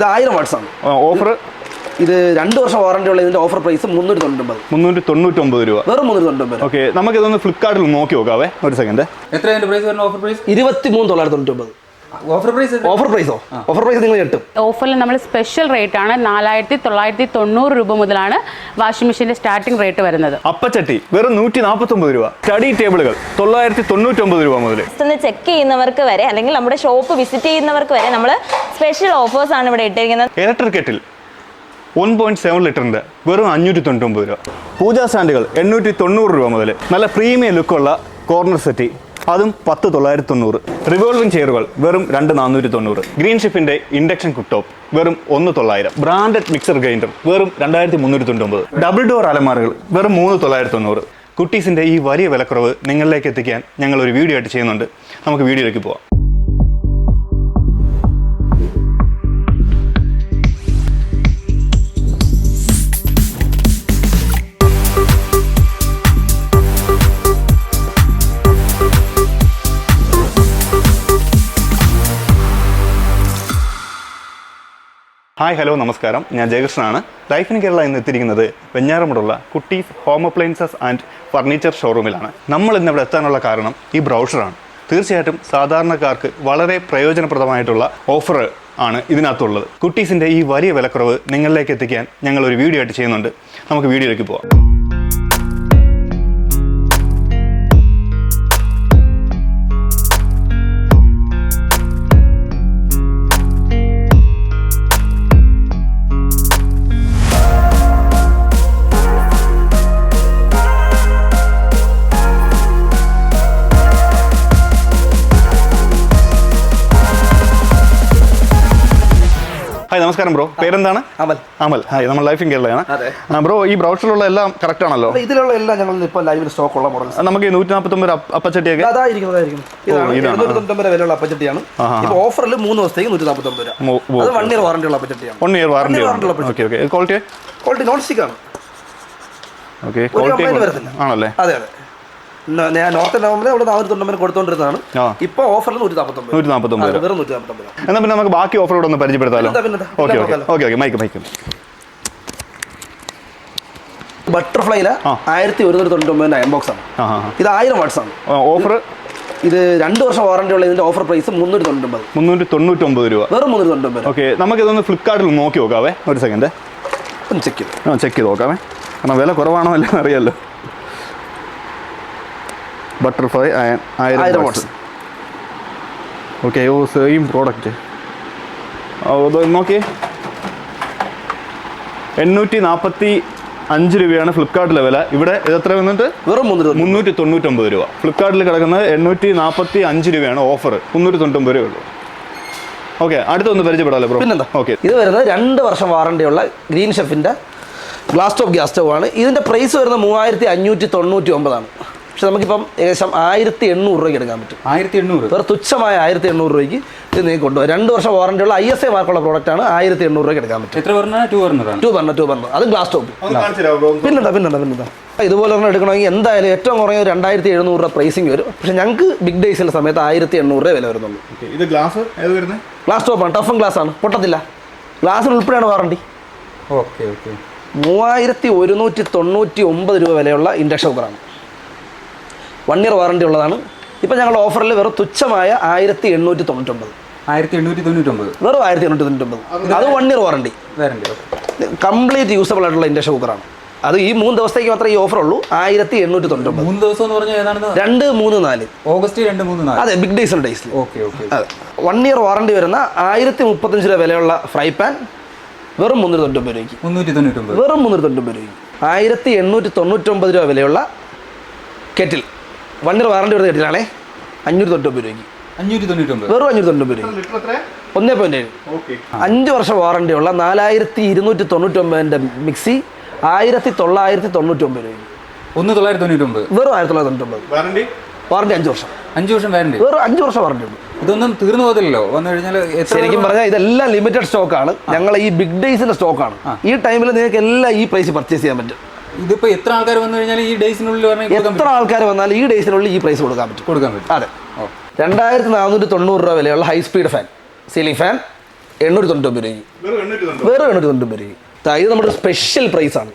ഇത് ആയിരം വാട്ട്സ് ആണ്. ഓഫർ ഇത് രണ്ട് വർഷം വാറണ്ടി ഉള്ള ഇതിന്റെ ഓഫർ പ്രൈസ് മുന്നൂറ്റി തൊണ്ണൂറ്റൊമ്പത് മുന്നൂറ്റി തൊണ്ണൂറ്റൊമ്പത് രൂപ. വെറും മുന്നൂറ്റി തൊണ്ണൂറ്റൊമ്പത് നമുക്ക് ഇതൊന്ന് ഫ്ലിപ്കാർട്ടിൽ നോക്കി നോക്കാവേ. ഒരു സെക്കൻഡ് എത്ര അതിന്റെ പ്രൈസ് വരുന്ന ഓഫർ പ്രൈസ് ഇരുപത്തി മൂന്ന് തൊള്ളായിരത്തി തൊണ്ണൂറ്റൊമ്പത് ഓഫർ പ്രൈസ് ഓഫർ പ്രൈസോ ഓഫർ പ്രൈസ് നിങ്ങൾ കിട്ടും ഓഫറിൽ നമ്മൾ സ്പെഷ്യൽ റേറ്റ് ആണ് നാലായിരത്തി തൊള്ളായിരത്തി തൊണ്ണൂറ് രൂപ മുതലാണ് വാഷിംഗ് മെഷീന്റെ സ്റ്റാർട്ടിംഗ് റേറ്റ് വരുന്നത്. അപ്പച്ചട്ടി വെറും നൂറ്റി നാൽപ്പത്തി ഒമ്പത് രൂപ. സ്റ്റഡി ടേബിളുകൾ തൊള്ളായിരത്തി തൊണ്ണൂറ്റൊമ്പത് രൂപ മുതൽ ചെക്ക് ചെയ്യുന്നവർക്ക് വരെ അല്ലെങ്കിൽ നമ്മുടെ ഷോപ്പ് വിസിറ്റ് ചെയ്യുന്നവർക്ക് വരെ നമ്മൾ സ്പെഷ്യൽ ഓഫേഴ്സ് ആണ് ഇവിടെ ഇട്ടിരിക്കുന്നത്. Electric kettle one point seven ലിറ്ററിന്റെ വെറും അഞ്ഞൂറ്റി തൊണ്ണൂറ്റൊമ്പത് രൂപ. പൂജാ സ്റ്റാൻഡുകൾ എണ്ണൂറ്റി തൊണ്ണൂറ് രൂപ മുതൽ നല്ല പ്രീമിയം ലുക്കുള്ള കോർണർ സെറ്റി അതും പത്ത് തൊള്ളായിരത്തി തൊണ്ണൂറ് റിവോൾവിംഗ് ചെയറുകൾ വെറും രണ്ട് നാനൂറ്റി തൊണ്ണൂറ് ഗ്രീൻ ഷിപ്പിന്റെ ഇൻഡക്ഷൻ കുട്ടോപ്പ് വെറും ഒന്ന് തൊള്ളായിരം. ബ്രാൻഡഡ് മിക്സർ ഗ്രൈൻഡർ വെറും രണ്ടായിരത്തി മുന്നൂറ്റി തൊണ്ണൂറ്റൊമ്പത് ഡബിൾ ഡോർ അലമാരകൾ വെറും മൂന്ന് തൊള്ളായിരത്തി തൊണ്ണൂറ് കുട്ടീസിന്റെ ഈ വലിയ വിലക്കുറവ് നിങ്ങളിലേക്ക് എത്തിക്കാൻ ഞങ്ങൾ ഒരു വീഡിയോ ആയിട്ട് ചെയ്യുന്നുണ്ട്. നമുക്ക് വീഡിയോയിലേക്ക് പോവാം. ഹായ് ഹലോ നമസ്കാരം. ഞാൻ ജയകൃഷ്ണനാണ്. ലൈഫ് ഇൻ കേരള ഇന്ന് എത്തിയിരിക്കുന്നത് വെഞ്ഞാറമുടുള്ള Kuttees home appliances and furniture ഷോറൂമിലാണ് നമ്മൾ ഇന്നിവിടെ എത്താനുള്ള കാരണം ഈ ബ്രൗഷറാണ് തീർച്ചയായിട്ടും സാധാരണക്കാർക്ക് വളരെ പ്രയോജനപ്രദമായിട്ടുള്ള ഓഫർ ആണ് ഇതിനകത്തുള്ളത്. കുട്ടീസിന്റെ ഈ വലിയ വിലക്കുറവ് നിങ്ങളിലേക്ക് എത്തിക്കാൻ ഞങ്ങൾ ഒരു വീഡിയോ ആയിട്ട് ചെയ്യുന്നുണ്ട്. നമുക്ക് വീഡിയോയിലേക്ക് പോവാം. ഹായ് നമസ്കാരം ബ്രോ. പേരെന്താണ്? അമൽ. അമൽ. ഹായ് നമ്മൾ ലൈഫ് ഇൻ കേരളയാണ്. ബ്രോ ഈ ബ്രൗഷറിലുള്ള എല്ലാം കറക്റ്റ് ആണല്ലോ? ഇതിലുള്ള എല്ലാം ഞങ്ങൾ ഇപ്പോൾ ലൈവിൽ സ്റ്റോക്ക് ഉള്ള മോഡൽസ് നമുക്ക് ഈ നൂറ്റി നാൽപ്പത്തൊമ്പത് അപ്പച്ചട്ടിയൊക്കെ? അതായിരിക്കും അതായിരിക്കും. ഇതാണ് തൊണ്ണൂറ്റൊമ്പത് വിലയുള്ള അപ്പച്ചട്ടിയാണ്. ആഹാ. ഇപ്പൊ ഓഫറിൽ മൂന്ന് ദിവസത്തേക്ക് നൂറ്റി നാൽപ്പത്തൊമ്പത് രൂപ അത് വൺ ഇയർ വാറണ്ടി ഉള്ള അപ്പച്ചട്ടിയാണ്. One year warranty okay okay quality quality non stick ആണ്. Okay quality. ആണല്ലേ? അതെ അതെ. നോർത്ത് അവിടെ നാനൂറ്റി കൊടുത്തോണ്ടിരുന്നതാണ്. ആ. ഇപ്പൊ ഓഫറിൽ നൂറ്റി നാൽപ്പത്തൊമ്പത് നൂറ്റി നാൽപ്പത്തൊമ്പത് വെറും നൂറ്റി നാൽപ്പത്തൊമ്പത് എന്നാൽ പിന്നെ നമുക്ക് ബാക്കി ഓഫർ കൂടെ ഒന്ന്? Okay okay. Okay okay. Mike mike. ബട്ടർഫ്ലൈയിൽ. ആയിരത്തി ഒരുന്നൂറ്റി അയൺ ബോക്സ് ആണ്. ഇത് ആയിരം വാട്ട്സ് ആണ്. ഓഫർ ഇത് രണ്ട് വർഷം വാറണ്ടി ഉള്ള ഇതിന്റെ ഓഫർ പ്രൈസ് മുന്നൂറ്റി തൊണ്ണൂറ്റൊമ്പത്. മുന്നൂറ്റി തൊണ്ണൂറ്റൊമ്പത് രൂപ. വെറും മുന്നൂറ്റി തൊണ്ണൂറ്റൊമ്പത്. ഓക്കെ നമുക്കിതൊന്ന് ഫ്ലിപ്കാർട്ടിൽ നോക്കി നോക്കാവേ. ഒരു സെക്കൻഡ് ഒന്ന് ചെക്ക് ചെയ്ത്. ചെക്ക് ചെയ്ത് നോക്കാവേ. കാരണം വില കുറവാണോ അല്ലെന്ന് അറിയാമല്ലോ ബട്ടർഫ്ലൈ ആയിരം ആയിരം watts. വാട്ട്സ് ഓക്കെ ഓ സെയിം പ്രോഡക്റ്റ് നോക്കിയേ എണ്ണൂറ്റി നാൽപ്പത്തി അഞ്ച് രൂപയാണ് ഫ്ലിപ്കാർട്ടിലെ വില ഇവിടെ ഇത് എത്ര വന്നിട്ട്? വെറും മുന്നൂറ്റി തൊണ്ണൂറ് മുന്നൂറ്റി തൊണ്ണൂറ്റൊമ്പത് രൂപ. ഫ്ലിപ്കാർട്ടിൽ കിടക്കുന്നത് എണ്ണൂറ്റി നാൽപ്പത്തി അഞ്ച് രൂപയാണ് ഓഫർ മുന്നൂറ്റി തൊണ്ണൂറ്റൊമ്പത് രൂപ ഉള്ളൂ. ഓക്കെ അടുത്തൊന്ന് പരിചയപ്പെടാമല്ലോ ബ്രോ പിന്നെന്താ? ഓക്കെ ഇത് വരുന്നത് രണ്ട് വർഷം വാറണ്ടിയുള്ള ഗ്രീൻ ഷെഫിന്റെ ഗ്ലാസ് ടോപ്പ് ഗ്യാസ് സ്റ്റോവാണ് ആണ്. ഇതിന്റെ പ്രൈസ് വരുന്നത് മൂവായിരത്തി അഞ്ഞൂറ്റി തൊണ്ണൂറ്റി ഒമ്പതാണ് പക്ഷെ നമുക്കിപ്പം ഏകദേശം ആയിരത്തി എണ്ണൂറ് രൂപയ്ക്ക് എടുക്കാൻ പറ്റും. ആയിരത്തി എണ്ണൂറ്? വേറെ തുച്ഛമായ ആയിരത്തി എണ്ണൂറ് രൂപയ്ക്ക് ഇത് നിങ്ങൾക്ക് കൊണ്ടുപോകും. രണ്ട് വർഷം വാറണ്ടിയുള്ള ഐ എസ് ഐ മാർക്കുള്ള പ്രോഡക്റ്റ് ആണ് ആയിരത്തി എണ്ണൂറ് രൂപയ്ക്ക് എടുക്കാൻ പറ്റും. എത്ര പറഞ്ഞാൽ ടു പറഞ്ഞു ടു പറഞ്ഞ ടു പറഞ്ഞ അത് ഗ്ലാസ് ടോപ്പ് പിന്നെന്താ പിന്നെന്താ പിന്നെന്താ. ഇതുപോലെ തന്നെ എടുക്കണമെങ്കിൽ എന്തായാലും ഏറ്റവും കുറഞ്ഞ രണ്ടായിരത്തി എഴുന്നൂറ് രൂപ പ്രൈസിങ് വരും. പക്ഷെ ഞങ്ങൾക്ക് ബിഗ് ഡേയ്സിലെ സമയത്ത് ആയിരത്തി എണ്ണൂറ് രൂപ വില വരുന്നുള്ളൂ. ഇത് ഗ്ലാസ് ഏത് വരുന്നത് ഗ്ലാസ് ടോപ്പാണ് ടഫൻ ഗ്ലാസ് ആണ്. പൊട്ടത്തില്ല. ഗ്ലാസ്സിന് ഉൾപ്പെടെയാണ് വാറണ്ടി ഓക്കെ ഓക്കെ മൂവായിരത്തി ഒരുന്നൂറ്റി തൊണ്ണൂറ്റി ഒമ്പത് രൂപ വിലയുള്ള ഇൻഡക്ഷൻ കുക്കറാണ് വൺ ഇയർ വാറണ്ടി ഉള്ളതാണ്. ഇപ്പം ഞങ്ങളുടെ ഓഫറിൽ വെറും തുച്ഛമായ ആയിരത്തി എണ്ണൂറ്റി തൊണ്ണൂറ്റൊമ്പത് ആയിരത്തി എണ്ണൂറ്റി തൊണ്ണൂറ്റൊമ്പത് വെറും ആയിരത്തി എണ്ണൂറ്റി തൊണ്ണൂറ്റൊമ്പത് അത് one year warranty warranty complete usable ആയിട്ടുള്ള ഇൻഡക്ഷൻ കുക്കറാണ് അത് ഈ മൂന്ന് ദിവസത്തേക്ക് മാത്രമേ ഈ ഓഫർ ഉള്ളൂ. ആയിരത്തി എണ്ണൂറ്റി മൂന്ന് ദിവസം എന്ന് പറഞ്ഞാൽ ഏതാണ്? രണ്ട് മൂന്ന് നാല്. ഓഗസ്റ്റ് രണ്ട് മൂന്ന് നാല്. അതെ ബിഗ് ഡേയ്സ് ഡേയ്സിൽ ഓക്കെ ഓക്കെ അതെ. വൺ ഇയർ വാറണ്ടി വരുന്ന ആയിരത്തി മുപ്പത്തഞ്ച് രൂപ വിലയുള്ള ഫ്രൈ പാൻ വെറും മുന്നൂറ്റി തൊണ്ണൂറ്റൊമ്പത് രൂപയ്ക്ക്. മുന്നൂറ്റി തൊണ്ണൂറ്റൊമ്പത് വെറും മുന്നൂറ്റി തൊണ്ണൂറ്റൊമ്പത് രൂപയ്ക്ക്. ആയിരത്തി എണ്ണൂറ്റി തൊണ്ണൂറ്റൊമ്പത് രൂപ വിലയുള്ള കെറ്റിൽ. വൺ ഇയർ വാറണ്ടി വരുന്ന കെറ്റിലാണേ അഞ്ഞൂറ്റി തൊണ്ണൂറ്റൊമ്പത് രൂപയ്ക്ക്. അഞ്ഞൂറ്റി തൊണ്ണൂറ്റൊമ്പത് വെറും അഞ്ഞൂറ്റി തൊണ്ണൂറ്റൊമ്പത് രൂപ ഒന്നേ പോയിന്റ് ഏഴ്. അഞ്ച് വർഷം വാറണ്ടി ഉള്ള നാലായിരത്തി ഇരുന്നൂറ്റി തൊണ്ണൂറ്റൊമ്പതിന്റെ മിക്സി ആയിരത്തി തൊള്ളായിരത്തി തൊണ്ണൂറ്റൊമ്പത് രൂപയ്ക്ക്. ഒന്ന് തൊള്ളായിരത്തി തൊണ്ണൂറ്റൊമ്പത്. വെറും ആയിരത്തി തൊള്ളായിരത്തി തൊണ്ണൂറ്റൊമ്പത്. വാറണ്ടി വാറണ്ടി അഞ്ച് വർഷം. അഞ്ച് വർഷം വാറണ്ടി വെറും അഞ്ച് വർഷം വാറണ്ടി ഉണ്ട് ഇതൊന്നും തീർന്നു പോകത്തില്ലല്ലോ. വന്നു കഴിഞ്ഞാൽ ശരിക്കും പറഞ്ഞാൽ ഇതെല്ലാം ലിമിറ്റഡ് സ്റ്റോക്കാണ് ഞങ്ങൾ ഈ ബിഗ് ഡേയ്സിന്റെ സ്റ്റോക്കാണ് ഈ ടൈമിൽ നിങ്ങൾക്ക് എല്ലാം ഈ പ്രൈസ് പർച്ചേസ് ചെയ്യാൻ പറ്റും. ഇതിപ്പോ എത്ര ആൾക്കാർ വന്നു കഴിഞ്ഞാൽ ഈ ഡേയ്സിനുള്ളിൽ എത്ര ആൾക്കാർ വന്നാലും ഈ ഡേയ്സിനുള്ളിൽ ഈ പ്രൈസ് കൊടുക്കാൻ പറ്റും. കൊടുക്കാൻ പറ്റും. അതെ. രണ്ടായിരത്തി നാനൂറ്റി തൊണ്ണൂറ് രൂപ വിലയുള്ള high speed fan ceiling fan എണ്ണൂറ്റി തൊണ്ണൂറ്റൊമ്പത് രൂപയ്ക്ക്. വേറെ എണ്ണൂറ്റി തൊണ്ണൂറ്റൊമ്പത് രൂപയ്ക്ക്. രൂപ ഇത് നമ്മുടെ സ്പെഷ്യൽ പ്രൈസ് ആണ്.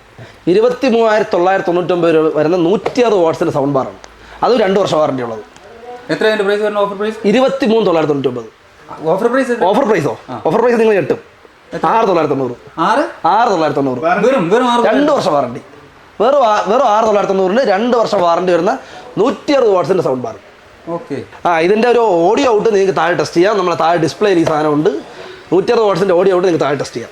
ഇരുപത്തി മൂവായിരത്തി തൊള്ളായിരത്തി തൊണ്ണൂറ്റൊമ്പത് രൂപ വരുന്ന നൂറ്റി അറുപത് വാട്സിന്റെ സൗണ്ട് ബാറാണ് അതും രണ്ട് വർഷം വാറണ്ടി ഉള്ളത്. എത്ര പ്രൈസ് വരുന്ന ഓഫർ പ്രൈസ് ഇരുപത്തി മൂന്ന് തൊള്ളായിരത്തി തൊണ്ണൂറ്റൊമ്പത് ഓഫർ പ്രൈസ് ഓഫർ പ്രൈസോ ഓഫർ പ്രൈസ് നിങ്ങൾ കിട്ടും ആറ് തൊള്ളായിരത്തി തൊണ്ണൂറ് ആറ് ആറ് തൊള്ളായിരത്തി തൊണ്ണൂറ് രണ്ട് വർഷം വാറണ്ടി വെറും വെറും ആറ് തൊള്ളായിരത്തി തൊണ്ണൂറിന് രണ്ട് വർഷം വാറണ്ടി വരുന്ന നൂറ്റി അറുപത് വാട്സിന്റെ സൗണ്ട് ബാർ ഓക്കെ ആ ഇതിന്റെ ഒരു ഓഡിയോ ഔട്ട് നിങ്ങൾക്ക് താഴെ ടെസ്റ്റ് ചെയ്യാം നമ്മളെ താഴെ ഡിസ്പ്ലേയിൽ ഈ സാധനം ഉണ്ട് നൂറ്റി അറുപത് വാട്സിന്റെ ഓഡിയോ ഔട്ട് നിങ്ങൾക്ക് താഴെ ടെസ്റ്റ് ചെയ്യാം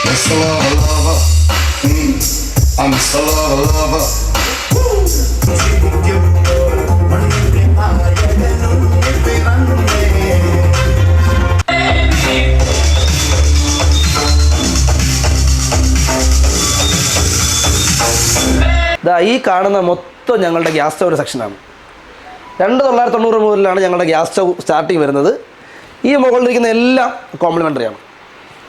Mr. Lover, lover. Mm. I'm. Lover, lover. Woo! ഈ കാണുന്ന മൊത്തം ഞങ്ങളുടെ ഗ്യാസ് സ്റ്റൗവിന്റെ സെക്ഷനാണ്. രണ്ട് തൊള്ളായിരത്തി തൊണ്ണൂറ് മുതലാണ് ഞങ്ങളുടെ ഗ്യാസ് സ്റ്റൗ സ്റ്റാർട്ടിങ് വരുന്നത്. ഈ മുകളിലിരിക്കുന്ന എല്ലാം കോംപ്ലിമെന്ററി ആണ്.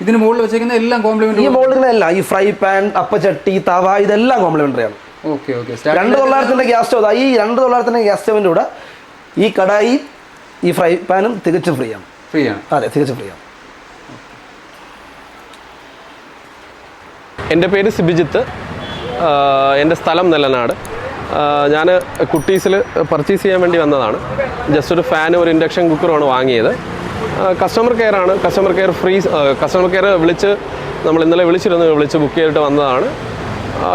ഇതിന് മുകളിൽ വെച്ചിരിക്കുന്ന എല്ലാം കോംപ്ലിമെന്ററി ഈ കോംപ്ലിമെന്റ് മുകളിലിരിക്കുന്ന എല്ലാം ഈ ഫ്രൈ പാൻ അപ്പച്ചട്ടി തവ ഇതെല്ലാം കോംപ്ലിമെന്ററി ആണ്. Okay okay. രണ്ട് തൊള്ളായിരത്തിന്റെ ഗ്യാസ് സ്റ്റൗ ഈ രണ്ട് തൊള്ളായിരത്തിന്റെ ഗ്യാസ് സ്റ്റൗവിന്റെ കൂടെ ഈ കടായി ഈ ഫ്രൈ പാനും തികച്ചും ഫ്രീ ആണ്. ഫ്രീ ആണ്. അതെ തികച്ചും ഫ്രീ ആണ്. എന്റെ പേര് സിബിജിത്ത്. എന്റെ സ്ഥലം നെല്ലനാട്. ഞാൻ കുട്ടീസിൽ പർച്ചേസ് ചെയ്യാൻ വേണ്ടി വന്നതാണ്. ജസ്റ്റ് ഒരു ഫാൻ ഒരു ഇൻഡക്ഷൻ കുക്കറുമാണ് വാങ്ങിയത്. കസ്റ്റമർ കെയർ ആണ്. Customer care free customer care വിളിച്ച് നമ്മൾ ഇന്നലെ വിളിച്ചിരുന്നു വിളിച്ച് ബുക്ക് ചെയ്തിട്ട് വന്നതാണ്.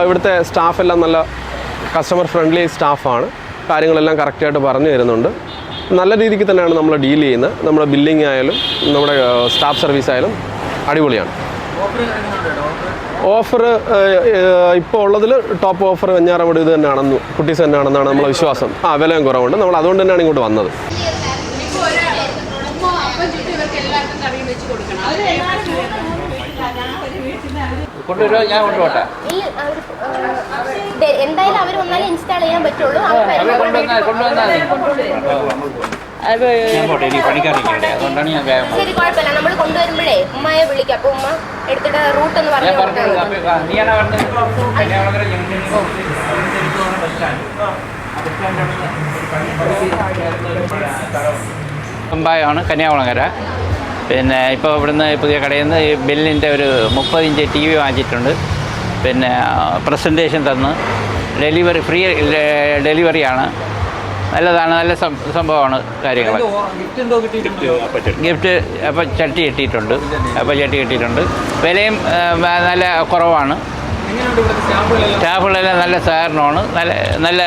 ഇവിടുത്തെ സ്റ്റാഫ് എല്ലാം നല്ല കസ്റ്റമർ ഫ്രണ്ട്ലി സ്റ്റാഫാണ് കാര്യങ്ങളെല്ലാം കറക്റ്റായിട്ട് പറഞ്ഞു തരുന്നുണ്ട്. നല്ല രീതിക്ക് തന്നെയാണ് നമ്മൾ ഡീൽ ചെയ്യുന്നത്. നമ്മുടെ ബില്ലിംഗ് ആയാലും നമ്മുടെ സ്റ്റാഫ് സർവീസ് ആയാലും അടിപൊളിയാണ്. ഓഫർ ഇപ്പോൾ ഉള്ളതിൽ ടോപ്പ് ഓഫർ വെഞ്ഞാറമൂട് ഇത് തന്നെയാണെന്ന് കുട്ടീസ് തന്നെയാണെന്നാണ് നമ്മളെ വിശ്വാസം. ആ വിലയും കുറവുണ്ട്. നമ്മൾ അതുകൊണ്ട് തന്നെയാണ് ഇങ്ങോട്ട് വന്നത്. ഞാൻ എന്തായാലും അവർ വന്നാലേ ഇൻസ്റ്റാൾ ചെയ്യാൻ പറ്റുള്ളൂ. ശരി കുഴപ്പമില്ല. നമ്മൾ കൊണ്ടുവരുമ്പോഴേ ഉമ്മയെ വിളിക്കാം. അപ്പൊ ഉമ്മ എടുത്തിട്ട് റൂട്ട് ഒന്ന് പറഞ്ഞു കന്യാകുളങ്ങര. പിന്നെ ഇപ്പോൾ ഇവിടുന്ന് പുതിയ കടയിൽ നിന്ന് ഈ ബില്ലിന്റെ ഒരു മുപ്പത് ഇഞ്ച് ടി വി വാങ്ങിച്ചിട്ടുണ്ട്. പിന്നെ പ്രസന്റേഷൻ തന്ന്. ഡെലിവറി ഫ്രീ ഡെലിവറിയാണ്. നല്ലതാണ് നല്ല സം- സംഭവമാണ് കാര്യങ്ങൾ ഗിഫ്റ്റ് അപ്പം ചട്ടി. കിട്ടിയിട്ടുണ്ട്. അപ്പം ചട്ടി കിട്ടിയിട്ടുണ്ട്. വിലയും നല്ല കുറവാണ്. സ്റ്റാഫുകളെല്ലാം? നല്ല സഹകരണമാണ്. നല്ല നല്ല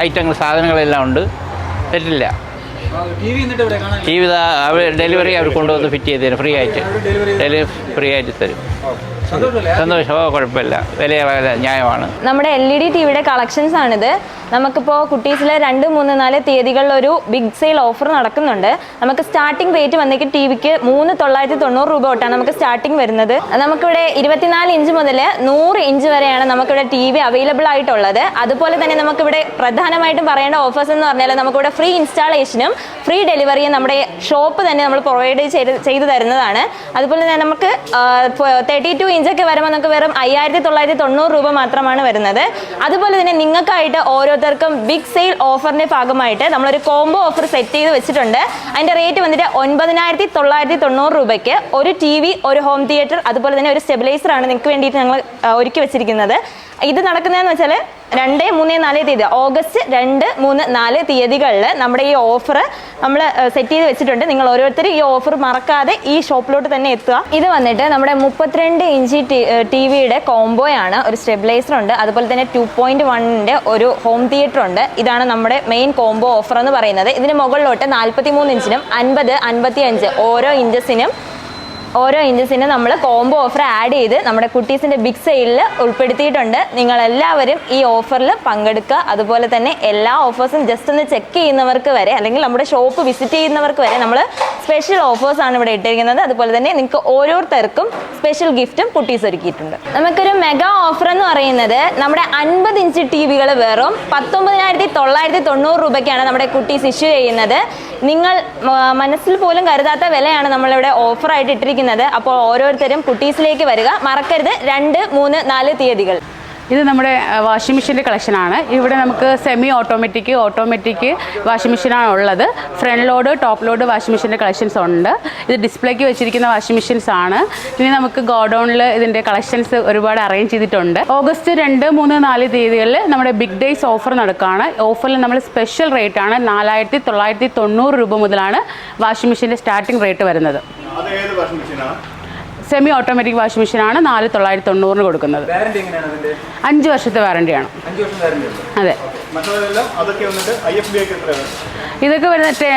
ഐറ്റങ്ങൾ സാധനങ്ങളെല്ലാം ഉണ്ട്. തെറ്റില്ല. ടി വി അവർ ഡെലിവറി അവർ കൊണ്ടുവന്ന് ഫിറ്റ് ചെയ്ത് തരും. ഫ്രീ ആയിട്ട് ഡെലിവറി ഫ്രീ ആയിട്ട് തരും. സന്തോഷം. സന്തോഷമോ കുഴപ്പമില്ല. വില വളരെ ന്യായമാണ്. നമ്മുടെ എൽ ഇ ഡി ടി വിയുടെ കളക്ഷൻസ് ആണിത് നമുക്കിപ്പോൾ കുട്ടീസിലെ രണ്ട് മൂന്ന് നാല് തീയതികളിൽ ഒരു ബിഗ് സെയിൽ ഓഫർ നടക്കുന്നുണ്ട്. നമുക്ക് സ്റ്റാർട്ടിംഗ് റേറ്റ് വന്നേക്ക് ടി വിക്ക് മൂന്ന് തൊള്ളായിരത്തി തൊണ്ണൂറ് രൂപ തൊട്ടാണ് നമുക്ക് സ്റ്റാർട്ടിംഗ് വരുന്നത്. നമുക്കിവിടെ ഇരുപത്തിനാല് ഇഞ്ച് മുതൽ നൂറ് ഇഞ്ച് വരെയാണ് നമുക്കിവിടെ ടി വി അവൈലബിൾ ആയിട്ടുള്ളത്. അതുപോലെ തന്നെ നമുക്കിവിടെ പ്രധാനമായിട്ടും പറയേണ്ട ഓഫേഴ്സ് എന്ന് പറഞ്ഞാൽ നമുക്കിവിടെ ഫ്രീ ഇൻസ്റ്റാളേഷനും ഫ്രീ ഡെലിവറിയും നമ്മുടെ ഷോപ്പ് തന്നെ നമ്മൾ പ്രൊവൈഡ് ചെയ്ത് ചെയ്തു തരുന്നതാണ്. അതുപോലെ തന്നെ നമുക്ക് തേർട്ടി ടു ഇഞ്ചൊക്കെ വരുമ്പോൾ നമുക്ക് വെറും അയ്യായിരത്തി തൊള്ളായിരത്തി തൊണ്ണൂറ് രൂപ മാത്രമാണ് വരുന്നത്. അതുപോലെ തന്നെ നിങ്ങൾക്കായിട്ട് ഓരോരുത്തർക്കും ബിഗ് സെയിൽ ഓഫറിന്റെ ഭാഗമായിട്ട് നമ്മളൊരു കോംബോ ഓഫർ സെറ്റ് ചെയ്ത് വെച്ചിട്ടുണ്ട്. അതിന്റെ റേറ്റ് വന്നിട്ട് ഒൻപതിനായിരത്തി തൊള്ളായിരത്തി തൊണ്ണൂറ് രൂപയ്ക്ക് ഒരു ടി വി ഒരു ഹോം തിയേറ്റർ അതുപോലെ തന്നെ ഒരു സ്റ്റെബിലൈസർ ആണ് നിങ്ങൾക്ക് വേണ്ടിയിട്ട് ഞങ്ങൾ ഒരുക്കി വെച്ചിരിക്കുന്നത്. ഇത് നടക്കുന്നതെന്ന് വെച്ചാൽ രണ്ട് മൂന്ന് നാല് തീയതി. ഓഗസ്റ്റ് രണ്ട് മൂന്ന് നാല് തീയതികളിൽ നമ്മുടെ ഈ ഓഫർ നമ്മൾ സെറ്റ് ചെയ്ത് വെച്ചിട്ടുണ്ട്. നിങ്ങൾ ഓരോരുത്തരും ഈ ഓഫർ മറക്കാതെ ഈ ഷോപ്പിലോട്ട് തന്നെ എത്തുക. ഇത് വന്നിട്ട് നമ്മുടെ മുപ്പത്തിരണ്ട് ഇഞ്ച് ടി വിയുടെ കോംബോയാണ് ഒരു സ്റ്റെബിലൈസർ ഉണ്ട് അതുപോലെ തന്നെ ടു പോയിന്റ് വണ്ണിന്റെ ഒരു ഹോം തിയേറ്റർ ഉണ്ട് ഇതാണ് നമ്മുടെ മെയിൻ കോംബോ ഓഫർ എന്ന് പറയുന്നത്. ഇതിന് മുകളിലോട്ട് നാൽപ്പത്തി മൂന്ന് ഇഞ്ചിനും അൻപത് അൻപത്തി അഞ്ച് ഓരോ ഇഞ്ചസിനും ഓരോ ഇഞ്ചസിനും നമ്മൾ കോംബോ ഓഫർ ആഡ് ചെയ്ത് നമ്മുടെ കുട്ടീസിന്റെ ബിഗ് സെയിലിൽ ഉൾപ്പെടുത്തിയിട്ടുണ്ട്. നിങ്ങളെല്ലാവരും ഈ ഓഫറിൽ പങ്കെടുക്കുക. അതുപോലെ തന്നെ എല്ലാ ഓഫേഴ്സും ജസ്റ്റ് ഒന്ന് ചെക്ക് ചെയ്യുന്നവർക്ക് വരെ അല്ലെങ്കിൽ നമ്മുടെ ഷോപ്പ് വിസിറ്റ് ചെയ്യുന്നവർക്ക് വരെ നമ്മൾ സ്പെഷ്യൽ ഓഫേഴ്സാണ് ഇവിടെ ഇട്ടിരിക്കുന്നത്. അതുപോലെ തന്നെ നിങ്ങൾക്ക് ഓരോരുത്തർക്കും സ്പെഷ്യൽ ഗിഫ്റ്റും കുട്ടീസ് ഒരുക്കിയിട്ടുണ്ട്. നമുക്കൊരു മെഗാ ഓഫർ എന്ന് പറയുന്നത് നമ്മുടെ അൻപത് ഇഞ്ച് ടി വികൾ വെറും പത്തൊമ്പതിനായിരത്തി തൊള്ളായിരത്തി തൊണ്ണൂറ് രൂപയ്ക്കാണ് നമ്മുടെ കുട്ടീസ് ഇഷ്യൂ ചെയ്യുന്നത്. നിങ്ങൾ മനസ്സിൽ പോലും കരുതാത്ത വിലയാണ് നമ്മളിവിടെ ഓഫറായിട്ട് ഇട്ടിരിക്കുന്നത്. അപ്പോൾ ഓരോരുത്തരും കുട്ടീസിലേക്ക് വരിക. മറക്കരുത്. രണ്ട് മൂന്ന് നാല് തീയതികൾ. ഇത് നമ്മുടെ വാഷിംഗ് മെഷീന്റെ കളക്ഷനാണ് ഇവിടെ നമുക്ക് സെമി ഓട്ടോമാറ്റിക് ഓട്ടോമാറ്റിക് വാഷിംഗ് മെഷീനാണ് ഉള്ളത്. Front load top load washing മെഷീന്റെ കളക്ഷൻസ് ഉണ്ട്. ഇത് ഡിസ്പ്ലേക്ക് വെച്ചിരിക്കുന്ന വാഷിംഗ് മെഷീൻസ് ആണ്. ഇനി നമുക്ക് ഗോഡൗണിൽ ഇതിന്റെ കളക്ഷൻസ് ഒരുപാട് അറേഞ്ച് ചെയ്തിട്ടുണ്ട്. ഓഗസ്റ്റ് രണ്ട് മൂന്ന് നാല് തീയതികളിൽ നമ്മുടെ ബിഗ് ഡേയ്സ് ഓഫർ നടക്കുകയാണ് ഓഫറിൽ നമ്മൾ സ്പെഷ്യൽ റേറ്റാണ് നാലായിരത്തി തൊള്ളായിരത്തി തൊണ്ണൂറ് രൂപ മുതലാണ് വാഷിംഗ് മെഷീന്റെ സ്റ്റാർട്ടിംഗ് റേറ്റ് വരുന്നത്. ഏത് വാഷിംഗ് മെഷീനാണ്? സെമി ഓട്ടോമാറ്റിക് വാഷിംഗ് മെഷീനാണ് നാല് തൊള്ളായിരത്തി തൊണ്ണൂറിന് കൊടുക്കുന്നത്. അഞ്ച് വർഷത്തെ വാറണ്ടിയാണ് അതെ. ഇതൊക്കെ വരുന്നിട്ട്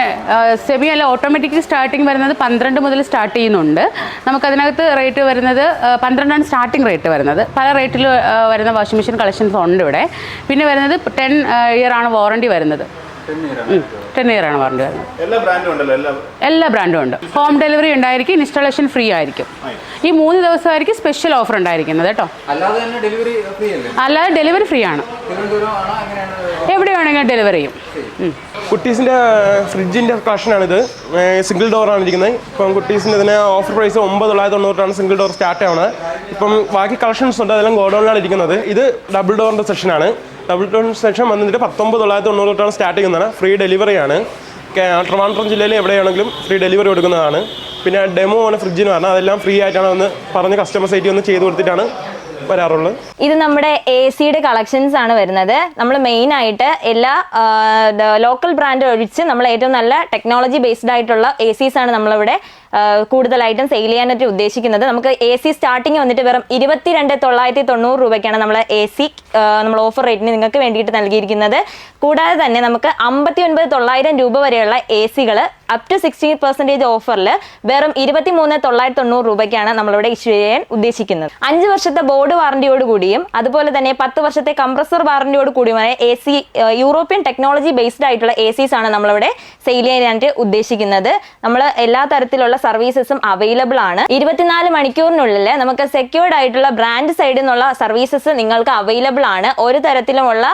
സെമി അല്ല ഓട്ടോമാറ്റിക് സ്റ്റാർട്ടിങ് വരുന്നത് പന്ത്രണ്ട് മുതൽ സ്റ്റാർട്ട് ചെയ്യുന്നുണ്ട്. നമുക്ക് നമുക്കതിനകത്ത് റേറ്റ് വരുന്നത് പന്ത്രണ്ടാണ് സ്റ്റാർട്ടിംഗ് റേറ്റ് വരുന്നത്. പല റേറ്റിൽ വരുന്ന വാഷിംഗ് മെഷീൻ കളക്ഷൻസ് ഉണ്ട് ഇവിടെ. പിന്നെ വരുന്നത് ടെൻ ഇയർ ആണ് വാറണ്ടി വരുന്നത്. ടെൻ ഇയർ ആണ് വാറണ്ടി വരുന്നത് എല്ലാ ബ്രാൻഡും ഉണ്ടല്ലോ എല്ലാ എല്ലാ ബ്രാൻഡും ഉണ്ട്. ഹോം ഡെലിവറി ഉണ്ടായിരിക്കും ഇൻസ്റ്റാളേഷൻ ഫ്രീ ആയിരിക്കും. ഈ മൂന്ന് ദിവസമായിരിക്കും സ്പെഷ്യൽ ഓഫർ ഉണ്ടായിരിക്കുന്നത് കേട്ടോ. അല്ലാതെ തന്നെ ഡെലിവറി ഫ്രീ അല്ലേ? അല്ലാതെ ഡെലിവറി ഫ്രീ ആണ്. എവിടെ വേണമെങ്കിലും ഡെലിവറി ചെയ്യും. ഫ്രിഡ്ജിന്റെ കുട്ടീസിന്റെ ഫ്രിഡ്ജിന്റെ കളക്ഷനാണിത് സിംഗിൾ ആണ് ഇരിക്കുന്നത്. ഇപ്പം കുട്ടീസിന്റെ ഇതിന് ഓഫർ പ്രൈസ് ഒമ്പത് തൊള്ളായിരത്തി തൊണ്ണൂറാണ് സിംഗിൾ ഡോർ സ്റ്റാർട്ട് ആവുന്നത് ഇപ്പം ബാക്കി കളക്ഷൻസ് ഉണ്ട് അതെല്ലാം ഗോഡൗണിലാണ് ഇരിക്കുന്നത്. ഇത് ഡബിൾ ഡോറിന്റെ സെക്ഷനാണ് ഡബിൾ ടോൺ സെക്ഷൻ വന്നിട്ട് പത്തൊമ്പത് തൊള്ളായിരത്തി തൊണ്ണൂറ് തൊട്ടാണ് സ്റ്റാർട്ട് ചെയ്യുന്നത് ഫ്രീ ഡെലിവറിയാണ് ട്രിവാൻഡ്രം ജില്ലയിൽ എവിടെയാണെങ്കിലും ഫ്രീ ഡെലിവറി കൊടുക്കുന്നതാണ്. പിന്നെ ഡെമോ ആണ് ഫ്രിഡ്ജിന് പറഞ്ഞാൽ അതെല്ലാം ഫ്രീ ആയിട്ടാണ് ഒന്ന് പറഞ്ഞ് കസ്റ്റമർ സൈറ്റിൽ ഒന്ന് ചെയ്ത് കൊടുത്തിട്ടാണ് വരാറുള്ളത്. ഇത് നമ്മുടെ എ സിയുടെ കളക്ഷൻസ് ആണ് വരുന്നത്. നമ്മൾ മെയിൻ ആയിട്ട് എല്ലാ ലോക്കൽ ബ്രാൻഡ് ഒഴിച്ച് നമ്മൾ ഏറ്റവും നല്ല ടെക്നോളജി ബേസ്ഡ് ആയിട്ടുള്ള എ സീസ് ആണ് നമ്മളിവിടെ കൂടുതലായിട്ടും സെയിൽ ചെയ്യാനായിട്ട് ഉദ്ദേശിക്കുന്നത്. നമുക്ക് എ സി സ്റ്റാർട്ടിങ് വന്നിട്ട് വെറും ഇരുപത്തിരണ്ട് തൊള്ളായിരത്തി തൊണ്ണൂറ് രൂപയ്ക്കാണ് നമ്മൾ എ സി നമ്മൾ ഓഫർ റേറ്റിന് നിങ്ങൾക്ക് വേണ്ടിയിട്ട് നൽകിയിരിക്കുന്നത്. കൂടാതെ തന്നെ നമുക്ക് അമ്പത്തി ഒൻപത് തൊള്ളായിരം രൂപ വരെയുള്ള എ സികൾ അപ് ടു സിക്സ്റ്റി പെർസെന്റേജ് ഓഫറിൽ വെറും ഇരുപത്തി മൂന്ന് തൊള്ളായിരത്തി തൊണ്ണൂറ് രൂപയ്ക്കാണ് നമ്മളിവിടെ ഇഷ്യൂ ചെയ്യാൻ ഉദ്ദേശിക്കുന്നത്. അഞ്ച് വർഷത്തെ ബോർഡ് വാറണ്ടിയോട് കൂടിയും അതുപോലെ തന്നെ പത്ത് വർഷത്തെ കംപ്രസർ വാറണ്ടിയോട് കൂടിയുമായ A C European technology based ആയിട്ടുള്ള എ സീസ് ആണ് നമ്മളിവിടെ സെയിൽ ചെയ്യാനായിട്ട് ഉദ്ദേശിക്കുന്നത്. നമ്മൾ എല്ലാ തരത്തിലുള്ള സർവീസസും അവൈലബിൾ ആണ്. ഇരുപത്തിനാല് മണിക്കൂറിനുള്ളിൽ നമുക്ക് സെക്യൂർഡ് ആയിട്ടുള്ള ബ്രാൻഡ് സൈഡിൽ നിന്നുള്ള സർവീസസ് നിങ്ങൾക്ക് അവൈലബിൾ ആണ്. ഒരു തരത്തിലുമുള്ള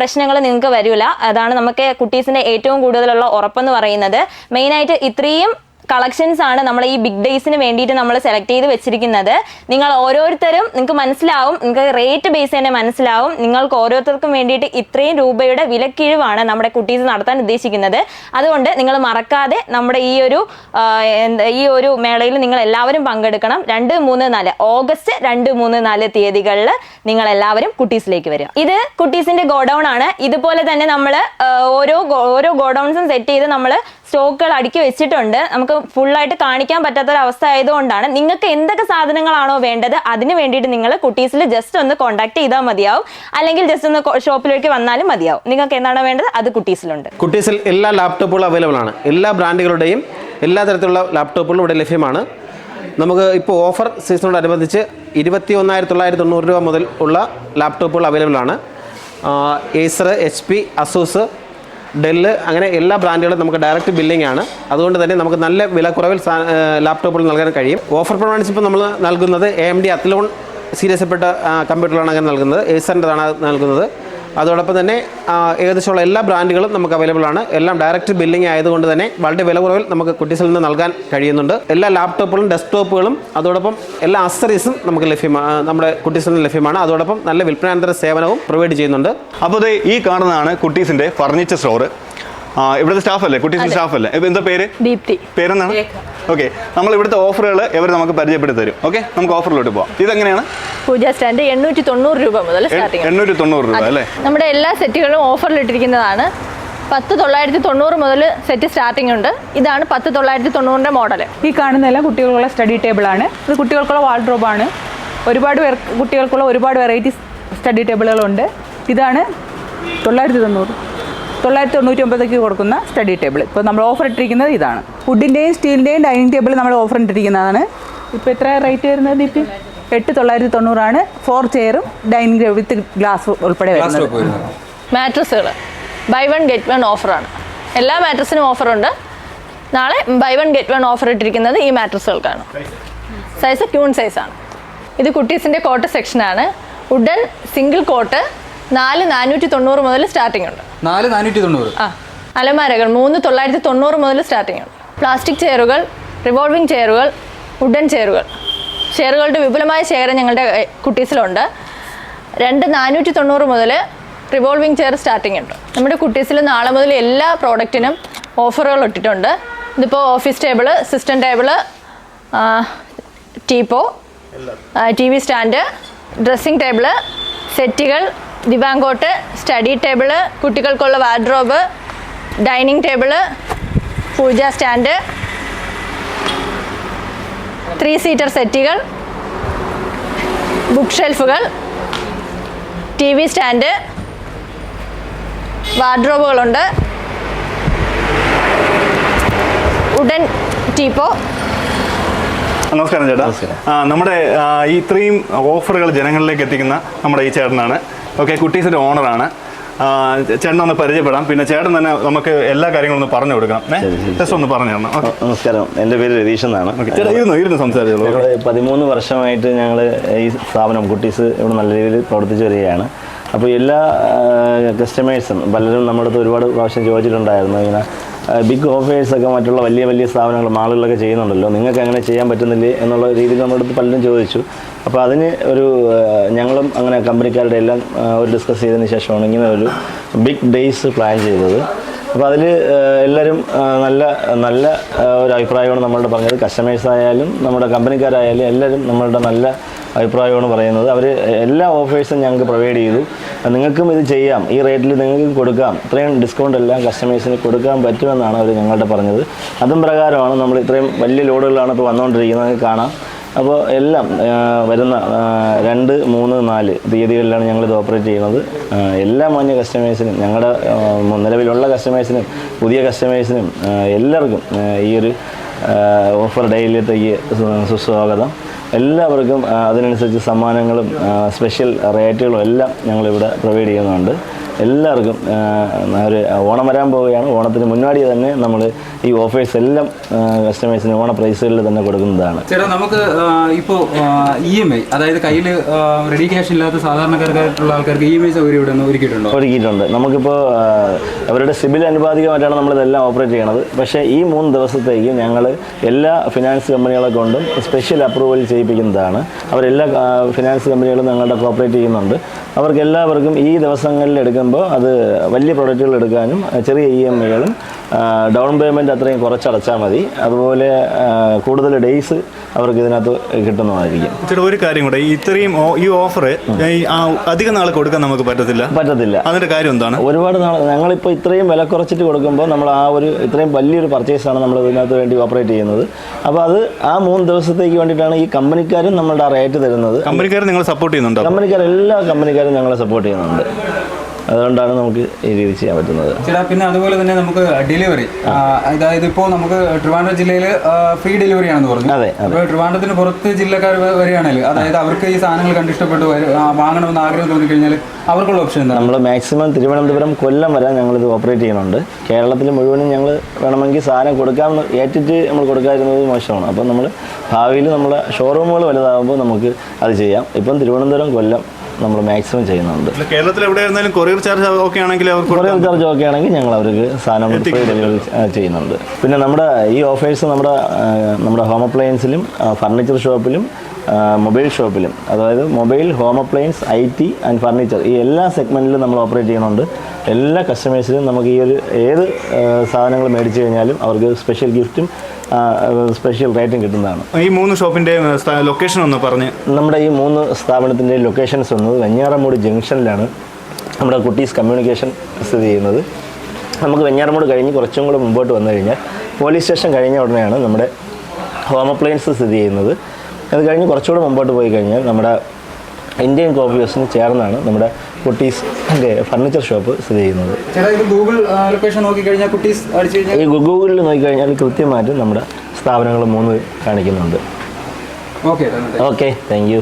പ്രശ്നങ്ങൾ നിങ്ങൾക്ക് വരില്ല. അതാണ് നമുക്ക് കുട്ടീസിന്റെ ഏറ്റവും കൂടുതലുള്ള ഉറപ്പെന്ന് പറയുന്നത്. മെയിനായിട്ട് ഇത്രയും കളക്ഷൻസ് ആണ് നമ്മൾ ഈ ബിഗ് ഡേയ്സിന് വേണ്ടിയിട്ട് നമ്മൾ സെലക്ട് ചെയ്ത് വെച്ചിരിക്കുന്നത്. നിങ്ങൾ ഓരോരുത്തരും നിങ്ങൾക്ക് മനസ്സിലാവും നിങ്ങൾക്ക് റേറ്റ് ബേസ് തന്നെ മനസ്സിലാവും. നിങ്ങൾക്ക് ഓരോരുത്തർക്കും വേണ്ടിയിട്ട് ഇത്രയും രൂപയുടെ വിലക്കിഴിവാണ് നമ്മുടെ കുട്ടീസ് നടത്താൻ ഉദ്ദേശിക്കുന്നത്. അതുകൊണ്ട് നിങ്ങൾ മറക്കാതെ നമ്മുടെ ഈ ഒരു ഈ ഒരു മേളയിൽ നിങ്ങൾ എല്ലാവരും പങ്കെടുക്കണം. രണ്ട് മൂന്ന് നാല്. ഓഗസ്റ്റ് രണ്ട് മൂന്ന് നാല് തീയതികളിൽ നിങ്ങൾ എല്ലാവരും കുട്ടീസിലേക്ക് വരിക. ഇത് കുട്ടീസിന്റെ ഗോഡൗൺ ആണ്. ഇതുപോലെ തന്നെ നമ്മൾ ഓരോ ഓരോ ഗോഡൗൺസും സെറ്റ് ചെയ്ത് നമ്മൾ സ്റ്റോക്കുകൾ അടുക്കി വെച്ചിട്ടുണ്ട്. നമുക്ക് ഫുൾ ആയിട്ട് കാണിക്കാൻ പറ്റാത്ത ഒരു അവസ്ഥ ആയതുകൊണ്ടാണ്. നിങ്ങൾക്ക് എന്തൊക്കെ സാധനങ്ങളാണോ വേണ്ടത് അതിന് വേണ്ടിയിട്ട് നിങ്ങൾ കുട്ടീസിൽ ജസ്റ്റ് ഒന്ന് കോൺടാക്ട് ചെയ്താൽ മതിയാവും. അല്ലെങ്കിൽ ജസ്റ്റ് ഒന്ന് ഷോപ്പിലേക്ക് വന്നാലും മതിയാവും. നിങ്ങൾക്ക് എന്താണോ വേണ്ടത്? അത് കുട്ടീസിലുണ്ട്. കുട്ടീസിൽ എല്ലാ ലാപ്ടോപ്പുകളും അവൈലബിൾ ആണ്. എല്ലാ ബ്രാൻഡുകളുടെയും എല്ലാ തരത്തിലുള്ള ലാപ്ടോപ്പുകളും ഇവിടെ ലഭ്യമാണ്. നമുക്ക് ഇപ്പോൾ ഓഫർ സീസണോടനുബന്ധിച്ച് ഇരുപത്തി ഒന്നായിരത്തി തൊള്ളായിരത്തി തൊണ്ണൂറ് രൂപ മുതൽ ഉള്ള ലാപ്ടോപ്പുകൾ അവൈലബിൾ ആണ്. Acer H P Asus Dell അങ്ങനെ എല്ലാ ബ്രാൻഡുകളും നമുക്ക് ഡയറക്റ്റ് ബില്ലിംഗ് ആണ്. അതുകൊണ്ട് തന്നെ നമുക്ക് നല്ല വിലക്കുറവിൽ കുറവിൽ ലാപ്ടോപ്പുകൾ നൽകാൻ കഴിയും. ഓഫർ പ്രമാണിച്ച് ഇപ്പോൾ നമ്മൾ നൽകുന്നത് എ എം ഡി അത്ലോൺ സീരിയസ്പ്പെട്ട കമ്പ്യൂട്ടറിലാണ് അങ്ങനെ നൽകുന്നത്. ഏസറിന്റെതാണ് നൽകുന്നത്. അതോടൊപ്പം തന്നെ ഏകദേശമുള്ള എല്ലാ ബ്രാൻഡുകളും നമുക്ക് അവൈലബിൾ ആണ്. എല്ലാം ഡയറക്റ്റ് ബില്ലിംഗ് ആയതുകൊണ്ട് തന്നെ വളരെ വില കുറവിൽ നമുക്ക് കുട്ടീസിൽ നിന്ന് നൽകാൻ കഴിയുന്നുണ്ട്. എല്ലാ ലാപ്ടോപ്പുകളും ഡെസ്ക്ടോപ്പുകളും അതോടൊപ്പം എല്ലാ അസറീസും നമുക്ക് ലഭ്യമാണ് നമ്മുടെ കുട്ടീസിൽ നിന്ന് ലഭ്യമാണ്. അതോടൊപ്പം നല്ല വിൽപ്പനാന്തര സേവനവും പ്രൊവൈഡ് ചെയ്യുന്നുണ്ട്. അപ്പോൾ ഈ കാണുന്നതാണ് കുട്ടീസിന്റെ ഫർണിച്ചർ സ്റ്റോറ് ഇവിടുത്തെ സ്റ്റാഫല്ലേ അല്ലേ? സ്റ്റാഫല്ലേ സ്റ്റാഫ് അല്ലേ? ഇപ്പൊ എന്താ പേര്? ദീപ്തി. പേരെന്താണ്? ഓക്കെ. നമ്മൾ ഇവിടുത്തെ ഓഫറുകൾ ഇവർ നമുക്ക് പരിചയപ്പെടുത്തി തരും ഓക്കെ? നമുക്ക് ഓഫറിലോട്ട് പോവാം. ഇതെങ്ങനെയാണ്? പൂജ സ്റ്റാൻഡ് എണ്ണൂറ്റി തൊണ്ണൂറ് രൂപ മുതൽ സ്റ്റാർട്ടിംഗ് എണ്ണൂറ്റി തൊണ്ണൂറ് രൂപ അല്ലേ? നമ്മുടെ എല്ലാ സെറ്റുകളും ഓഫറിൽ ഇട്ടിരിക്കുന്നതാണ് പത്ത് തൊള്ളായിരത്തി തൊണ്ണൂറ് മുതൽ സെറ്റ് സ്റ്റാർട്ടിംഗ് ഉണ്ട്. ഇതാണ് പത്ത് തൊള്ളായിരത്തി തൊണ്ണൂറിന്റെ മോഡൽ ഈ കാണുന്നതെല്ലാം കുട്ടികൾക്കുള്ള സ്റ്റഡി ടേബിൾ ആണ്. ഇത് കുട്ടികൾക്കുള്ള ആണ്. ഒരുപാട് പേർ കുട്ടികൾക്കുള്ള ഒരുപാട് വെറൈറ്റി സ്റ്റഡി ടേബിളുകളുണ്ട് ഇതാണ് തൊള്ളായിരത്തി തൊണ്ണൂറ് തൊള്ളായിരത്തി തൊണ്ണൂറ്റി ഒമ്പതൊക്കെ കൊടുക്കുന്ന സ്റ്റഡി ടേബിൾ ഇപ്പോൾ നമ്മൾ ഓഫർ ഇട്ടിരിക്കുന്നത് ഇതാണ്. വുഡിന്റെയും സ്റ്റീലിന്റെയും ഡൈനിങ് ടേബിൾ നമ്മൾ ഓഫർ ഇട്ടിരിക്കുന്നതാണ്. ഇപ്പോൾ എത്ര റേറ്റ് വരുന്നത് ദീപ്തി എട്ട് തൊള്ളായിരത്തി തൊണ്ണൂറാണ് ഫോർ ചെയറും ഡൈനിങ് ടേബിൾ വിത്ത് ഗ്ലാസ് ഉൾപ്പെടെ വരുന്നത്. മാട്രസുകൾ ബൈ വൺ ഗെറ്റ് വൺ ഓഫറാണ് എല്ലാ മാട്രസിനും ഓഫറുണ്ട് നാളെ buy one get one offer ഇട്ടിരിക്കുന്നത് ഈ മാട്രസുകൾക്കാണ് സൈസ് ക്യൂൺ സൈസാണ് ഇത് കുട്ടീസിന്റെ കോട്ട് സെക്ഷനാണ് വുഡൻ സിംഗിൾ കോട്ട് നാല് നാനൂറ്റി തൊണ്ണൂറ് മുതൽ സ്റ്റാർട്ടിംഗ് ഉണ്ട്. നാല് നാനൂറ്റി തൊണ്ണൂറ്. ആ അലമാരകൾ മൂന്ന് തൊള്ളായിരത്തി തൊണ്ണൂറ് മുതൽ സ്റ്റാർട്ടിംഗ് ആണ്. പ്ലാസ്റ്റിക് ചെയറുകൾ റിവോൾവിംഗ് ചെയറുകൾ വുഡൻ ചെയറുകൾ. ചെയറുകളുടെ വിപുലമായ ശേഖരം ഞങ്ങളുടെ കുട്ടീസിലുണ്ട്. രണ്ട് നാനൂറ്റി തൊണ്ണൂറ് മുതൽ റിവോൾവിംഗ് ചെയർ സ്റ്റാർട്ടിംഗ് ഉണ്ട്. നമ്മുടെ കുട്ടീസിൽ നാളെ മുതൽ എല്ലാ പ്രോഡക്റ്റിനും ഓഫറുകൾ ഇട്ടിട്ടുണ്ട്. ഇതിപ്പോൾ office table system table teapoy T V stand dressing table സെറ്റുകൾ ദിവാങ്കോട്ട് സ്റ്റഡി ടേബിൾ കുട്ടികൾക്കുള്ള wardrobe dining table puja stand three seater സെറ്റുകൾ ബുക്ക് ഷെൽഫുകൾ ടി വി സ്റ്റാൻഡ് വാർഡ്രോബുകളുണ്ട് ഉടൻ ടീപ്പോ. നമസ്കാരം ചേട്ടാ. ആ നമ്മുടെ ഈ ഇത്രയും ഓഫറുകൾ ജനങ്ങളിലേക്ക് എത്തിക്കുന്ന നമ്മുടെ ഈ ചേട്ടനാണ്. ഓക്കെ കുട്ടീസിന്റെ ഓണറാണ്. ചേട്ടൻ ഒന്ന് പരിചയപ്പെടാം. പിന്നെ ചേട്ടൻ തന്നെ നമുക്ക് എല്ലാ കാര്യങ്ങളും ഒന്ന് പറഞ്ഞു കൊടുക്കാം. ജസ്റ്റ് ഒന്ന് പറഞ്ഞു തരണം. നമസ്കാരം. എന്റെ പേര് രതീഷ് എന്നാണ്. ഇരുന്നു ഇരുന്ന് സംസാരിച്ചോളൂ. പതിമൂന്ന് വർഷമായിട്ട് ഞങ്ങൾ ഈ സ്ഥാപനം കുട്ടീസ് ഇവിടെ നല്ല രീതിയിൽ പ്രവർത്തിച്ചു വരികയാണ്. അപ്പോൾ എല്ലാ കസ്റ്റമേഴ്സും പലരും നമ്മുടെ അടുത്ത് ഒരുപാട് പ്രാവശ്യം ചോദിച്ചിട്ടുണ്ടായിരുന്നു. ഇങ്ങനെ ബിഗ് ഓഫേഴ്സൊക്കെ മറ്റുള്ള വലിയ വലിയ സ്ഥാപനങ്ങൾ മാളുകളിലൊക്കെ ചെയ്യുന്നുണ്ടല്ലോ. നിങ്ങൾക്ക് അങ്ങനെ ചെയ്യാൻ പറ്റുന്നില്ലേ എന്നുള്ള രീതിയിൽ നമ്മുടെ അടുത്ത് പലരും ചോദിച്ചു. അപ്പോൾ അതിന് ഒരു ഞങ്ങളും അങ്ങനെ കമ്പനിക്കാരുടെ എല്ലാം ഒരു ഡിസ്കസ് ചെയ്തതിന് ശേഷമാണ് ഇങ്ങനെ ഒരു ബിഗ് ഡേയ്സ് പ്ലാൻ ചെയ്തത്. അപ്പോൾ അതിൽ എല്ലാവരും നല്ല നല്ല ഒരു അഭിപ്രായമാണ് നമ്മളുടെ പറഞ്ഞത്. കസ്റ്റമേഴ്സ് ആയാലും നമ്മുടെ കമ്പനിക്കാരായാലും എല്ലാവരും നമ്മളുടെ നല്ല അഭിപ്രായമാണ് പറയുന്നത്. അവർ എല്ലാ ഓഫേഴ്സും ഞങ്ങൾക്ക് പ്രൊവൈഡ് ചെയ്തു. നിങ്ങൾക്കും ഇത് ചെയ്യാം. ഈ റേറ്റിൽ നിങ്ങൾക്ക് കൊടുക്കാം. ഇത്രയും ഡിസ്കൗണ്ട് എല്ലാം കസ്റ്റമേഴ്സിന് കൊടുക്കാൻ പറ്റുമെന്നാണ് അവർ ഞങ്ങളുടെ പറഞ്ഞത്. അതും പ്രകാരമാണ് നമ്മൾ ഇത്രയും വലിയ ലോഡുകളാണ് ഇപ്പോൾ വന്നുകൊണ്ടിരിക്കുന്നത്. കാണാം. അപ്പോൾ എല്ലാം വരുന്ന രണ്ട് മൂന്ന് നാല് തീയതികളിലാണ് ഞങ്ങൾ ഇത് ഓപ്പറേറ്റ് ചെയ്യുന്നത് എല്ലാ മാന്യ കസ്റ്റമേഴ്സിനും ഞങ്ങളുടെ നിലവിലുള്ള കസ്റ്റമേഴ്സിനും പുതിയ കസ്റ്റമേഴ്സിനും എല്ലാവർക്കും ഈ ഒരു ഓഫർ ഡെയിലിത്തേക്ക് സുസ്വാഗതം. എല്ലാവർക്കും അതിനനുസരിച്ച് സമ്മാനങ്ങളും സ്പെഷ്യൽ റേറ്റുകളും എല്ലാം ഞങ്ങളിവിടെ പ്രൊവൈഡ് ചെയ്യുന്നുണ്ട്. എല്ലാവർക്കും ഒരു ഓണം വരാൻ പോവുകയാണ്. ഓണത്തിന് മുന്നോടി തന്നെ നമ്മൾ ഈ ഓഫേഴ്സ് എല്ലാം കസ്റ്റമേഴ്സിന് ഓണ പ്രൈസുകളിൽ തന്നെ കൊടുക്കുന്നതാണ്. ചേട്ടാ നമുക്ക് ഇപ്പോൾ ഇ എം ഐ അതായത് കയ്യിൽ റെഡി ക്യാഷ് ഇല്ലാത്ത സാധാരണക്കാർക്കായിട്ടുള്ള ആൾക്കാർക്ക് ഇ എം ഐ സൗകര്യം ഇവിടെ ഒരുക്കിയിട്ടുണ്ട്? ഒരുക്കിയിട്ടുണ്ടോ. നമുക്കിപ്പോൾ അവരുടെ സിബിൽ അനുപാതികമായിട്ടാണ് നമ്മളിതെല്ലാം ഓപ്പറേറ്റ് ചെയ്യണത്. പക്ഷേ ഈ മൂന്ന് ദിവസത്തേക്ക് ഞങ്ങൾ എല്ലാ ഫിനാൻസ് കമ്പനികളെ കൊണ്ടും സ്പെഷ്യൽ അപ്രൂവൽ ചെയ്യിപ്പിക്കുന്നതാണ്. അവരെല്ലാ ഫിനാൻസ് കമ്പനികളും ഞങ്ങളുടെ കോപ്പറേറ്റ് ചെയ്യുന്നുണ്ട്. അവർക്ക് എല്ലാവർക്കും ഈ ദിവസങ്ങളിൽ എടുക്കുമ്പോൾ അത് വലിയ പ്രൊഡക്റ്റുകൾ എടുക്കാനും ചെറിയ ഇ എം ഐകളും ഡൗൺ പേയ്മെന്റ് അത്രയും കുറച്ചടച്ചാൽ മതി. അതുപോലെ കൂടുതൽ ഡേയ്സ് അവർക്ക് ഇതിനകത്ത് കിട്ടുന്നതായിരിക്കും. ചേട്ടാ ഒരു കാര്യം കൂടെ. ഇത്രയും ഈ ഓഫർ അധികം നാൾ കൊടുക്കാൻ നമുക്ക് പറ്റത്തില്ല? പറ്റത്തില്ല. അതിന്റെ കാര്യം എന്താണ്? ഒരുപാട് നാൾ ഞങ്ങളിപ്പോൾ ഇത്രയും വില കുറച്ചിട്ട് കൊടുക്കുമ്പോൾ നമ്മൾ ആ ഒരു ഇത്രയും വലിയൊരു പർച്ചേസാണ് നമ്മൾ ഇതിനകത്ത് വേണ്ടി ഓപ്പറേറ്റ് ചെയ്യുന്നത്. അപ്പോൾ അത് ആ മൂന്ന് ദിവസത്തേക്ക് വേണ്ടിയിട്ടാണ് ഈ കമ്പനിക്കാരും നമ്മളുടെ ആ റേറ്റ് തരുന്നത്. കമ്പനിക്കാർ നിങ്ങൾ സപ്പോർട്ട് ചെയ്യുന്നുണ്ടോ? കമ്പനിക്കാർ എല്ലാ കമ്പനിക്കാരും ഞങ്ങളെ സപ്പോർട്ട് ചെയ്യുന്നുണ്ട്. അതുകൊണ്ടാണ് നമുക്ക് ഈ രീതി ചെയ്യാൻ പറ്റുന്നത്. ചേട്ടാ പിന്നെ അതുപോലെ തന്നെ നമുക്ക് ഡെലിവറി അതായത് ഇപ്പോൾ നമുക്ക് ട്രിവാൻഡ്രം ജില്ലയിൽ ഫ്രീ ഡെലിവറി ആണെന്ന് പറഞ്ഞു. അതെ. അപ്പോൾ ട്രിവാൻഡ്രത്തിന് പുറത്ത് ജില്ലക്കാർ വരികയാണെങ്കിൽ അതായത് അവർക്ക് ഈ സാധനങ്ങൾ കണ്ടിഷ്ടപ്പെട്ട് വാങ്ങണമെന്ന് ആഗ്രഹം തോന്നിക്കഴിഞ്ഞാൽ അവർക്കുള്ള ഓപ്ഷൻ എന്താ നമ്മൾ മാക്സിമം തിരുവനന്തപുരം കൊല്ലം വരെ ഞങ്ങളിത് ഓപ്പറേറ്റ് ചെയ്യുന്നുണ്ട്. കേരളത്തിൽ മുഴുവനും ഞങ്ങൾ വേണമെങ്കിൽ സാധനം കൊടുക്കാൻ ഏറ്റിട്ട് നമ്മൾ കൊടുക്കാതിരുന്നത് മോശമാണ്. അപ്പം നമ്മൾ ഭാവിയിൽ നമ്മുടെ ഷോറൂമുകൾ വലുതാകുമ്പോൾ നമുക്ക് അത് ചെയ്യാം. ഇപ്പം തിരുവനന്തപുരം കൊല്ലം നമ്മൾ മാക്സിമം ചെയ്യുന്നുണ്ട്. കേരളത്തിൽ എവിടെ ആയിരുന്നാലും കൊറിയർ ചാർജ് ഓക്കെ ആണെങ്കിൽ കൊറിയർ ചാർജ് ഓക്കെ ആണെങ്കിൽ ഞങ്ങൾ അവർക്ക് സാധനം ഫ്രീ ഡെലിവറി ചെയ്യുന്നുണ്ട്. പിന്നെ നമ്മുടെ ഈ ഓഫേഴ്സ് നമ്മുടെ നമ്മുടെ ഹോം അപ്ലയൻസിലും ഫർണിച്ചർ ഷോപ്പിലും മൊബൈൽ ഷോപ്പിലും അതായത് mobile home appliance I T and furniture ഈ എല്ലാ സെഗ്മെന്റിലും നമ്മൾ ഓപ്പറേറ്റ് ചെയ്യുന്നുണ്ട്. എല്ലാ കസ്റ്റമേഴ്സിനും നമുക്ക് ഈ ഒരു ഏത് സാധനങ്ങൾ മേടിച്ചു കഴിഞ്ഞാലും അവർക്ക് സ്പെഷ്യൽ ഗിഫ്റ്റും സ്പെഷ്യൽ റേറ്റും കിട്ടുന്നതാണ്. ഈ മൂന്ന് ഷോപ്പിന്റെ ലൊക്കേഷൻ ഒന്ന് പറഞ്ഞ്. നമ്മുടെ ഈ മൂന്ന് സ്ഥാപനത്തിന്റെ ലൊക്കേഷൻസ് വന്നത് വെഞ്ഞാറമൂട് ജംഗ്ഷനിലാണ് നമ്മുടെ കുട്ടീസ് കമ്മ്യൂണിക്കേഷൻ സ്ഥിതി ചെയ്യുന്നത്. നമുക്ക് വെഞ്ഞാറമൂട് കഴിഞ്ഞ് കുറച്ചും കൂടെ മുമ്പോട്ട് വന്നു കഴിഞ്ഞാൽ പോലീസ് സ്റ്റേഷൻ കഴിഞ്ഞ ഉടനെയാണ് നമ്മുടെ ഹോം അപ്ലയൻസ് സ്ഥിതി ചെയ്യുന്നത്. അത് കഴിഞ്ഞ് കുറച്ചുകൂടെ മുമ്പോട്ട് പോയി കഴിഞ്ഞാൽ നമ്മുടെ ഇന്ത്യൻ കോഫി ഹൗസിന് ചേർന്നാണ് നമ്മുടെ കുട്ടീസിന്റെ ഫർണിച്ചർ ഷോപ്പ് സ്ഥിതി ചെയ്യുന്നത്. ഗൂഗിൾ ലൊക്കേഷൻ നോക്കിക്കഴിഞ്ഞാൽ കുട്ടീസ് ഈ ഗൂഗിളിൽ നോക്കിക്കഴിഞ്ഞാൽ കൃത്യമായിട്ട് നമ്മുടെ സ്ഥാപനങ്ങൾ മൂന്ന് കാണിക്കുന്നുണ്ട്. Okay okay thank you